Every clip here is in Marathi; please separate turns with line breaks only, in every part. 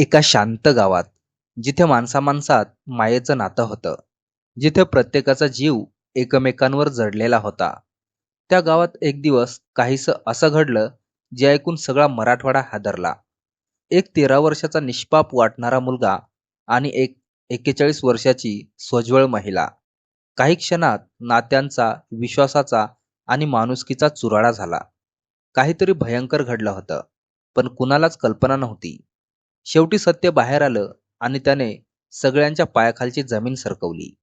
एका शांत गावात जिथे माणसामाणसात मायेचं नातं होतं. जिथे प्रत्येकाचा जीव एकमेकांवर जडलेला होता. त्या गावात एक दिवस काहीसं असं घडलं जे ऐकून सगळा मराठवाडा हादरला. एक तेरा वर्षाचा निष्पाप वाटणारा मुलगा आणि एक एक्केचाळीस वर्षाची स्वज्वळ महिला. काही क्षणात नात्यांचा विश्वासाचा आणि माणुसकीचा चुराडा झाला. काहीतरी भयंकर घडलं होतं पण कुणालाच कल्पना नव्हती. शेवटी सत्य बाहेर आलं आणि त्याने सगळ्यांच्या पायाखालची जमीन सरकवली.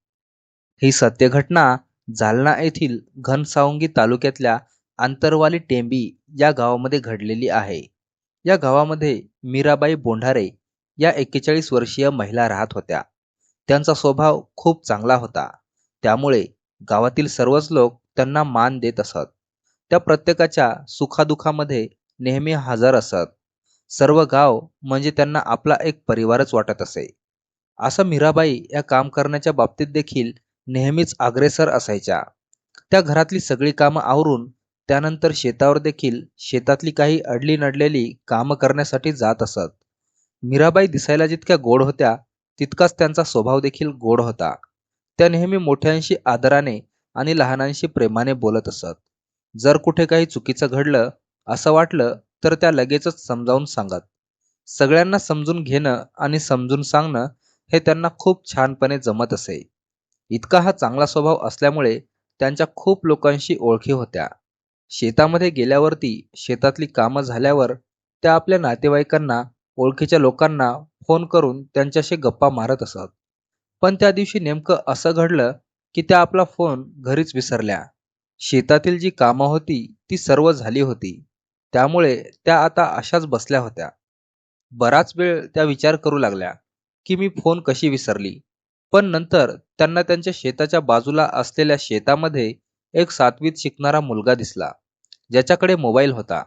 ही सत्य घटना जालना येथील घनसावंगी तालुक्यातल्या आंतरवाली टेंबी या गावामध्ये घडलेली आहे. या गावामध्ये मीराबाई बोंढारे या एक्केचाळीस वर्षीय महिला राहत होत्या. त्यांचा स्वभाव खूप चांगला होता. त्यामुळे गावातील सर्वच लोक त्यांना मान देत असत. त्या प्रत्येकाच्या सुखादुखामध्ये नेहमी हजर असत. सर्व गाव म्हणजे त्यांना आपला एक परिवारच वाटत असे. असं मीराबाई या काम करण्याच्या बाबतीत देखील नेहमीच अग्रेसर असायच्या. त्या घरातली सगळी कामं आवरून त्यानंतर शेतावर देखील शेतातली काही अडली नडलेली कामं करण्यासाठी जात असत. मीराबाई दिसायला जितक्या गोड होत्या तितकाच त्यांचा स्वभाव देखील गोड होता. त्या नेहमी मोठ्यांशी आदराने आणि लहानांशी प्रेमाने बोलत असत. जर कुठे काही चुकीचं घडलं असं वाटलं तर त्या लगेचच समजावून सांगत. सगळ्यांना समजून घेणं आणि समजून सांगणं हे त्यांना खूप छानपणे जमत असे. इतका हा चांगला स्वभाव असल्यामुळे त्यांच्या खूप लोकांशी ओळखी होत्या. शेतामध्ये गेल्यावरती शेतातली कामं झाल्यावर त्या आपल्या नातेवाईकांना ओळखीच्या लोकांना फोन करून त्यांच्याशी गप्पा मारत असत. पण त्या दिवशी नेमकं असं घडलं की त्या आपला फोन घरीच विसरल्या. शेतातील जी कामं होती ती सर्व झाली होती. त्यामुळे त्या आता अशाच बसल्या होत्या. बराच वेळ त्या विचार करू लागल्या की मी फोन कशी विसरली. पण नंतर त्यांना त्यांच्या शेताच्या बाजूला असलेल्या शेतामध्ये एक सातवीत शिकणारा मुलगा दिसला ज्याच्याकडे मोबाईल होता.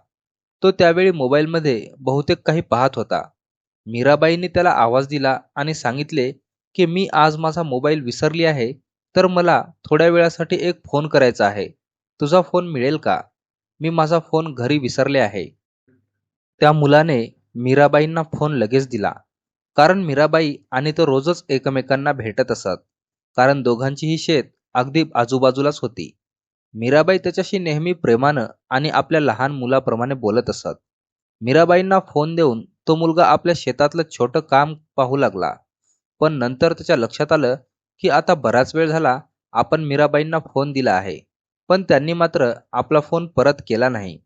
तो त्यावेळी मोबाईलमध्ये बहुतेक काही पाहत होता. मीराबाईंनी त्याला आवाज दिला आणि सांगितले की मी आज माझा मोबाईल विसरली आहे तर मला थोड्या वेळासाठी एक फोन करायचा आहे. तुझा फोन मिळेल का? मी माझा फोन घरी विसरले आहे. त्या मुलाने मीराबाईंना फोन लगेच दिला. कारण मीराबाई आणि तो रोजच एकमेकांना भेटत असत. कारण दोघांचीही शेत अगदी आजूबाजूलाच होती. मीराबाई त्याच्याशी नेहमी प्रेमानं आणि आपल्या लहान मुलाप्रमाणे बोलत असत. मीराबाईंना फोन देऊन तो मुलगा आपल्या शेतातलं छोटं काम पाहू लागला. पण नंतर त्याच्या लक्षात आलं की आता बराच वेळ झाला आपण मीराबाईंना फोन दिला आहे. पण त्यांनी मात्र आपला फोन परत केला नाही.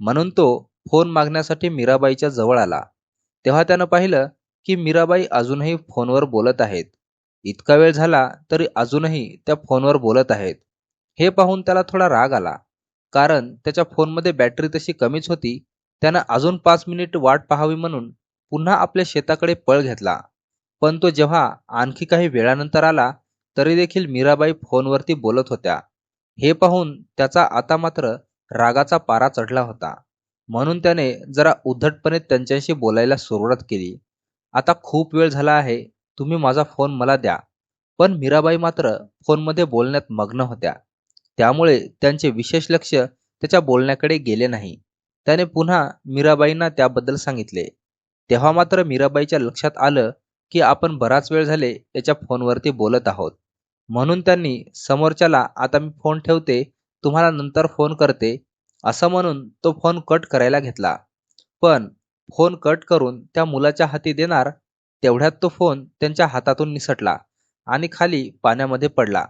म्हणून तो फोन मागण्यासाठी मीराबाईच्या जवळ आला. तेव्हा त्यानं पाहिलं की मीराबाई अजूनही फोनवर बोलत आहेत. इतका वेळ झाला तरी अजूनही त्या फोनवर बोलत आहेत. हे पाहून त्याला थोडा राग आला. कारण त्याच्या फोनमध्ये बॅटरी तशी कमीच होती. त्यानं अजून पाच मिनिट वाट पाहावी म्हणून पुन्हा आपल्या शेताकडे पळ घेतला. पण तो जेव्हा आणखी काही वेळानंतर आला तरी देखील मीराबाई फोनवरती बोलत होत्या. हे पाहून त्याचा आता मात्र रागाचा पारा चढला होता. म्हणून त्याने जरा उद्धटपणे त्यांच्याशी बोलायला सुरुवात केली. आता खूप वेळ झाला आहे तुम्ही माझा फोन मला द्या. पण मीराबाई मात्र फोनमध्ये बोलण्यात मग्न होत्या. त्यामुळे त्यांचे विशेष लक्ष त्याच्या बोलण्याकडे गेले नाही. त्याने पुन्हा मीराबाईंना त्याबद्दल सांगितले. तेव्हा मात्र मीराबाईच्या लक्षात आलं की आपण बराच वेळ झाले त्याच्या फोनवरती बोलत आहोत. म्हणून त्यांनी समोरच्याला आता मी फोन ठेवते तुम्हाला नंतर फोन करते असं म्हणून तो फोन कट करायला घेतला. पण फोन कट करून त्या मुलाच्या हाती देणार तेवढ्यात तो फोन त्यांच्या हातातून निसटला आणि खाली पाण्यामध्ये पडला.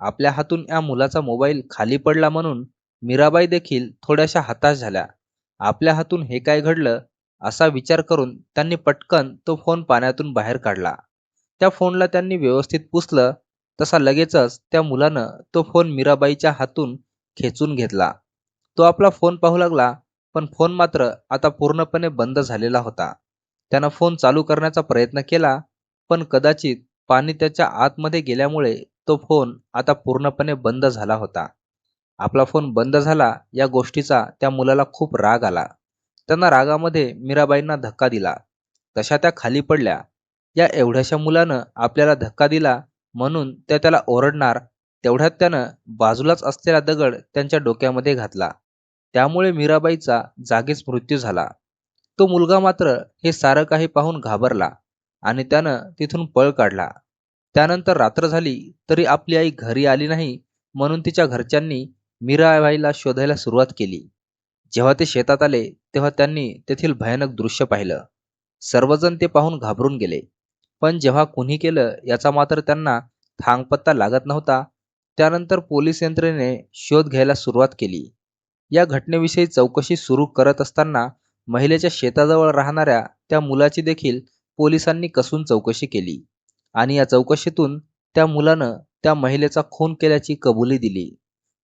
आपल्या हातून या मुलाचा मोबाईल खाली पडला म्हणून मीराबाई देखील थोड्याशा हताश झाल्या. आपल्या हातून हे काय घडलं असा विचार करून त्यांनी पटकन तो फोन पाण्यातून बाहेर काढला. त्या फोनला त्यांनी व्यवस्थित पुसलं तसा लगेचच त्या मुलानं तो फोन मीराबाईच्या हातून खेचून घेतला. तो आपला फोन पाहू लागला पण फोन मात्र आता पूर्णपणे बंद झालेला होता. त्यानं फोन चालू करण्याचा प्रयत्न केला पण कदाचित पाणी त्याच्या आतमध्ये गेल्यामुळे तो फोन आता पूर्णपणे बंद झाला होता. आपला फोन बंद झाला या गोष्टीचा त्या मुलाला खूप राग आला. त्यांना रागामध्ये मीराबाईंना धक्का दिला. तशा त्या खाली पडल्या. या एवढ्याशा मुलानं आपल्याला धक्का दिला म्हणून त्या त्याला ओरडणार तेवढ्यात त्यानं बाजूलाच असलेला दगड त्यांच्या डोक्यामध्ये घातला. त्यामुळे मीराबाईचा जागीच मृत्यू झाला. तो मुलगा मात्र हे सारं काही पाहून घाबरला आणि त्यानं तिथून पळ काढला. त्यानंतर रात्र झाली तरी आपली आई घरी आली नाही म्हणून तिच्या घरच्यांनी मीराबाईला शोधायला सुरुवात केली. जेव्हा ते शेतात आले तेव्हा त्यांनी तेथील भयानक दृश्य पाहिलं. सर्वजण ते पाहून घाबरून गेले. पण जेव्हा कुणी केलं याचा मात्र त्यांना थांगपत्ता लागत नव्हता. त्यानंतर पोलीस यंत्रणेने शोध घ्यायला सुरुवात केली. या घटनेविषयी चौकशी सुरू करत असताना महिलेच्या शेताजवळ राहणाऱ्या त्या मुलाची देखील पोलिसांनी कसून चौकशी केली आणि या चौकशीतून त्या मुलानं त्या महिलेचा खून केल्याची कबुली दिली.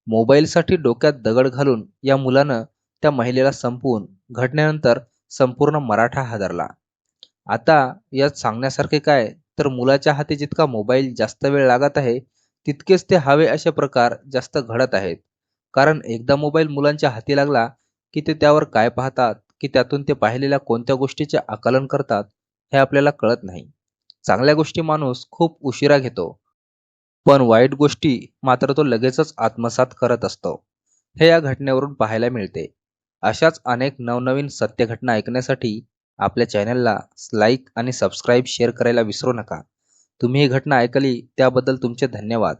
मोबाईलसाठी डोक्यात दगड घालून या मुलानं त्या महिलेला संपवून घटनेनंतर संपूर्ण मराठा हादरला. आता यात सांगण्यासारखे काय? तर मुलाच्या हाती जितका मोबाईल जास्त वेळ लागत आहे तितकेच ते हवे असे प्रकार जास्त घडत आहेत. कारण एकदा मोबाईल मुलांच्या हाती लागला की ते त्यावर काय पाहतात की त्यातून ते पाहिलेल्या कोणत्या गोष्टीचे आकलन करतात हे आपल्याला कळत नाही. चांगल्या गोष्टी माणूस खूप उशिरा घेतो. पण वाईट गोष्टी मात्र तो लगेचच आत्मसात करत असतो. हे या घटनेवरून पाहायला मिळते. अशाच अनेक नवनवीन सत्य घटना ऐकण्यासाठी आपल्या चॅनलला लाईक आणि सबस्क्राईब शेअर करायला विसरू नका. तुम्ही ही घटना ऐकली त्याबद्दल तुमचे धन्यवाद.